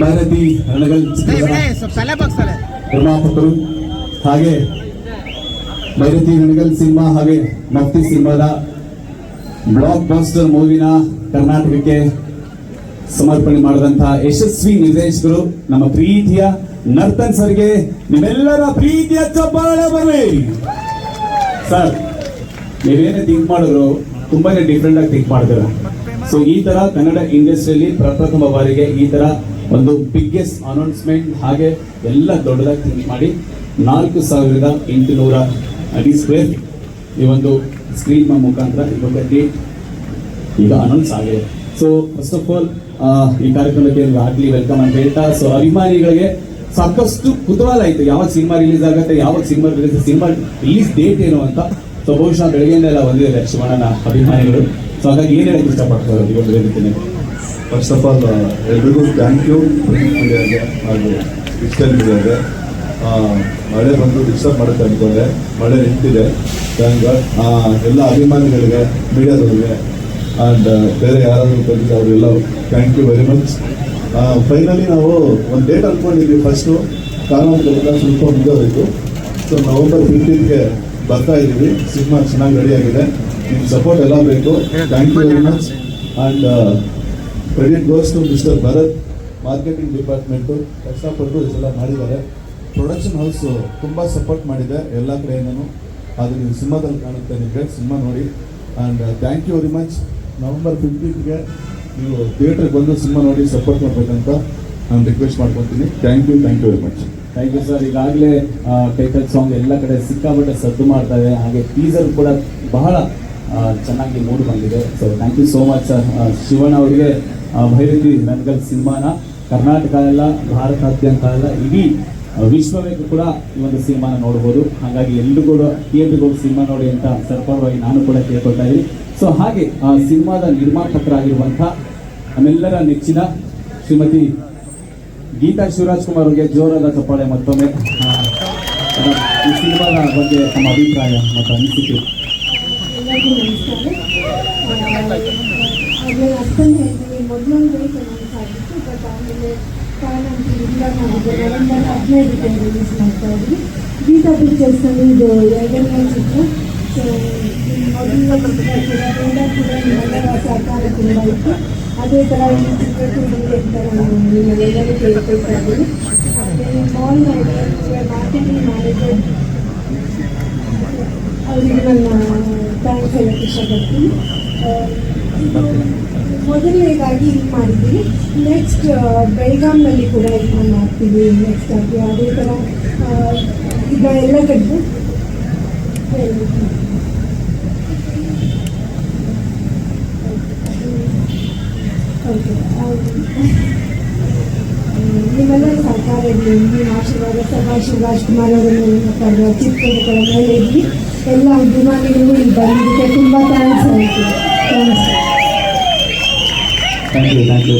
ರಣಗಲ್ ಚಿತ್ರದ ನಿರ್ಮಾಪಕರು ಹಾಗೆ ಭೈರತಿ ರಣಗಲ್ ಸಿನಿಮಾ ಹಾಗೆ ಮಕ್ತಿ ಸಿನಿಮಾದ ಬ್ಲಾಕ್ ಬಾಸ್ಟರ್ ಮೂವಿನ ಕರ್ನಾಟಕಕ್ಕೆ ಸಮರ್ಪಣೆ ಮಾಡಿದಂತಹ ಯಶಸ್ವಿ ನಿರ್ದೇಶಕರು ನಮ್ಮ ಪ್ರೀತಿಯ ನರ್ತನ್ ಸರ್ಗೆ ನಿಮ್ಮೆಲ್ಲರ ಪ್ರೀತಿಯ ಚಪ್ಪಾಳೆ ಬರಲಿ ಸರ್ ನೀವೇನೇ ಥಿಂಕ್ ಮಾಡಿದ್ರು ತುಂಬಾನೇ ಡಿಫ್ರೆಂಟ್ ಆಗಿ ಥಿಂಕ್ ಮಾಡಿದ್ರ ಸೊ ಈ ತರ ಕನ್ನಡ ಇಂಡಸ್ಟ್ರಿಯಲ್ಲಿ ಪ್ರಪ್ರಥಮ ಬಾರಿಗೆ ಈ ತರ ಒಂದು ಬಿಗ್ಗೆಸ್ಟ್ ಅನೌನ್ಸ್ಮೆಂಟ್ ಹಾಗೆ ಎಲ್ಲ ದೊಡ್ಡದಾಗಿ ಥಿಂಕ್ ಮಾಡಿ ನಾಲ್ಕು ಸಾವಿರದ ಎಂಟುನೂರ ಅಡಿ ಸ್ಕ್ವೇರ್ ಈ ಒಂದು ಸ್ಕ್ರೀನ್ ಮುಖಾಂತರ ಡೇಟ್ ಈಗ ಅನೌನ್ಸ್ ಆಗಿದೆ. ಸೊ ಫಸ್ಟ್ ಆಫ್ ಆಲ್ ಈ ಕಾರ್ಯಕ್ರಮಕ್ಕೆ ಹಾರ್ಟ್ಲಿ ವೆಲ್ಕಮ್ ಅಂತ ಹೇಳ್ತಾ ಸೊ ಅಭಿಮಾನಿಗಳಿಗೆ ಸಾಕಷ್ಟು ಕುತೂಹಲ ಆಯಿತು. ಯಾವಾಗ ಸಿನಿಮಾ ರಿಲೀಸ್ ಆಗುತ್ತೆ, ಯಾವಾಗ cinema release cinema release date ಏನು ಅಂತ. ಸೊ ಬಹುಶಃ ಬೆಳಗ್ಗೆಯಿಂದೆಲ್ಲ ಬಂದಿದೆ ಲಕ್ಷ್ಮಣನ ಅಭಿಮಾನಿಗಳು. ಸೊ ಹಾಗಾಗಿ ಇಷ್ಟಪಡ್ತಾರೆ? ಇವತ್ತು ವೇದಿಕೆಯಲ್ಲಿ? ಫಸ್ಟ್ ಆಫ್ ಆಲ್ ಎಲ್ರಿಗೂ ಥ್ಯಾಂಕ್ ಯು ಮೀಡಿಯಾಗೆ ಹಾಗೂ ಡಿಜಿಟಲ್ ಮೀಡಿಯಾಗೆ ಮಳೆ ಬಂದು ಡಿಸ್ಟರ್ಬ್ ಮಾಡುತ್ತೆ ಅಂದ್ಕೊಂಡೆ. ಮಳೆ ನಿಂತಿದೆ. ಥ್ಯಾಂಕ್ ಗಾಡ್ ಎಲ್ಲ ಅಭಿಮಾನಿಗಳಿಗೆ ಮೀಡಿಯಾದವ್ರಿಗೆ ಆ್ಯಂಡ್ ಬೇರೆ ಯಾರಾದರೂ ಬಂದಿದ್ದು ಅವರೆಲ್ಲ thank you very much finally ನಾವು ಒಂದು ಡೇಟ್ ಅಂದ್ಕೊಂಡಿದ್ವಿ ಫಸ್ಟು ಕಾರಣಗಳಿಂದ ಸ್ವಲ್ಪ ಮುಂದೆ ಹೋಯಿತು ಸೊ ನವೆಂಬರ್ ಫಿಫ್ಟೀನ್ಗೆ ಬರ್ತಾ ಇದ್ದೀವಿ. ಸಿನಿಮಾ ಚೆನ್ನಾಗಿ ರೆಡಿಯಾಗಿದೆ ನಿಮ್ಮ ಸಪೋರ್ಟ್ ಎಲ್ಲ ಬೇಕು. Thank you very much and credit goes to mister Bharat marketing department ಕಷ್ಟಪಟ್ಟು ಇದೆಲ್ಲ ಮಾಡಿದ್ದಾರೆ. ಪ್ರೊಡಕ್ಷನ್ ಹೌಸು ತುಂಬ ಸಪೋರ್ಟ್ ಮಾಡಿದೆ ಎಲ್ಲ ಕಡೆಯಿಂದನೂ. ಅದು ನೀವು ಸಿನಿಮಾದಲ್ಲಿ ಕಾಣುತ್ತೆ ನಿಮಗೆ, ಸಿನಿಮಾ ನೋಡಿ. And thank you very much November ಫಿಫ್ಟೀನ್ಗೆ ನೀವು ಥಿಯೇಟ್ರಿಗೆ ಬಂದು ಸಿನಿಮಾ ನೋಡಿ ಸಪೋರ್ಟ್ ಮಾಡಬೇಕಂತ ನಾನು ರಿಕ್ವೆಸ್ಟ್ ಮಾಡ್ಕೊತೀನಿ. Thank you thank you very much thank you sir ಈಗಾಗಲೇ ಟೈಟಲ್ ಸಾಂಗ್ ಎಲ್ಲ ಕಡೆ ಸಿಕ್ಕಾಪಟ್ಟೆ ಸದ್ದು ಮಾಡ್ತಾ ಹಾಗೆ ಟೀಸರ್ ಕೂಡ ಬಹಳ ಚೆನ್ನಾಗಿ ಮೂಡ್ ಬಂದಿದೆ. So thank you so much sir Shivanna ಅವರಿಗೆ ಭೈರತಿ ನನ್ಗಲ್ ಸಿನಿಮಾನ ಕರ್ನಾಟಕ ಎಲ್ಲ ಭಾರತಾದ್ಯಂತ ಎಲ್ಲ ಇಡೀ ವಿಶ್ವವೇ ಕೂಡ ಈ ಒಂದು ಸಿನಿಮಾನ ನೋಡ್ಬೋದು. ಹಾಗಾಗಿ ಎಲ್ಲರೂ ಕೂಡ ಥಿಯೇಟರ್ಗೆ ಹೋಗಿ ಸಿನಿಮಾ ನೋಡಿ ಅಂತ ಸರ್ಪರವಾಗಿ ನಾನು ಕೂಡ ಕೇಳ್ಕೊಳ್ತಾ ಇದ್ದೀನಿ. ಸೊ ಹಾಗೆ, ಆ ಸಿನಿಮಾದ ನಿರ್ಮಾಪಕರಾಗಿರುವಂಥ ನಮ್ಮೆಲ್ಲರ ನೆಚ್ಚಿನ ಶ್ರೀಮತಿ ಗೀತಾ ಶಿವರಾಜ್ ಕುಮಾರ್ ಅವರಿಗೆ ಜೋರಾದ ಚಪ್ಪಾಳೆ ಮತ್ತೊಮ್ಮೆ. ಈ ಸಿನಿಮಾದ ಬಗ್ಗೆ ತಮ್ಮ ಅಭಿಪ್ರಾಯ ಮತ್ತು ಅನಿಸಿಕೆ. ಅಷ್ಟೊಂದು ಮೊದಲೊಂದು ಆಗಿತ್ತು ಬಟ್ ಆಮೇಲೆ ಕಾರಣಾಂತರದಿಂದ ನಾವು ನವೆಂಬರ್ ಹದಿನೈದಕ್ಕೆ ರಿಲೀಸ್ ಮಾಡ್ತಾ ಇದ್ವಿ ಗೀತಾ ಪಿಕ್ಚರ್ಸ್ನಲ್ಲಿ ಇದು ಎರಡನೇ ಚಿತ್ರ ಸೊ ಮೊದಲನೇ ಕೂಡ ಕೂಡ ಸಹಕಾರ ತುಂಬ ಇತ್ತು ಅದೇ ಥರ ಈ ಚಿತ್ರಕ್ಕೂ ಮುಂದೆ ಇರ್ತಾರೆ ನಾವು ನಿಮ್ಮೆಲ್ಲರೂ ಕೇಳ್ಕೊಳ್ತಾ ಇದ್ದೀವಿ ಮಾಲ್ ಮಾರ್ಕೆಟಿಂಗ್ ಮ್ಯಾನೇಜರ್ ಅವರಿಗೆ ನನ್ನ ಥ್ಯಾಂಕ್ಸ್ ಹೇಳಕ್ಕೆ ಇಷ್ಟಪಡ್ತೀನಿ ಇದು ಮೊದಲನೇದಾಗಿ ಇದು ಮಾಡ್ತೀವಿ ನೆಕ್ಸ್ಟ್ ಬೆಳಗಾಂನಲ್ಲಿ ಕೂಡ ಇದನ್ನ ಮಾಡ್ತೀವಿ. ನೆಕ್ಸ್ಟ್ ಅದೇ ಥರ ಆ, ಈಗ ಎಲ್ಲ ಕಡೆ ಓಕೆ ನಿಮ್ಮೆಲ್ಲರ ಸಹಕಾರ ಇರಲಿ ನಿಮ್ಮ ಆಶೀರ್ವಾದ ಸಭಾ ರಾಜ್ಕುಮಾರ್ ಅವರನ್ನು ಅವರ ಮೇಲೆ ಚಿತ್ರಗಳ ಮೇಲೆ ಇರಲಿ ಎಲ್ಲ ಅಭಿಮಾನಿಗಳು ಇಲ್ಲಿ ತುಂಬ ಥ್ಯಾಂಕ್ಸ್ ಆಯಿತು thanks thank you thank you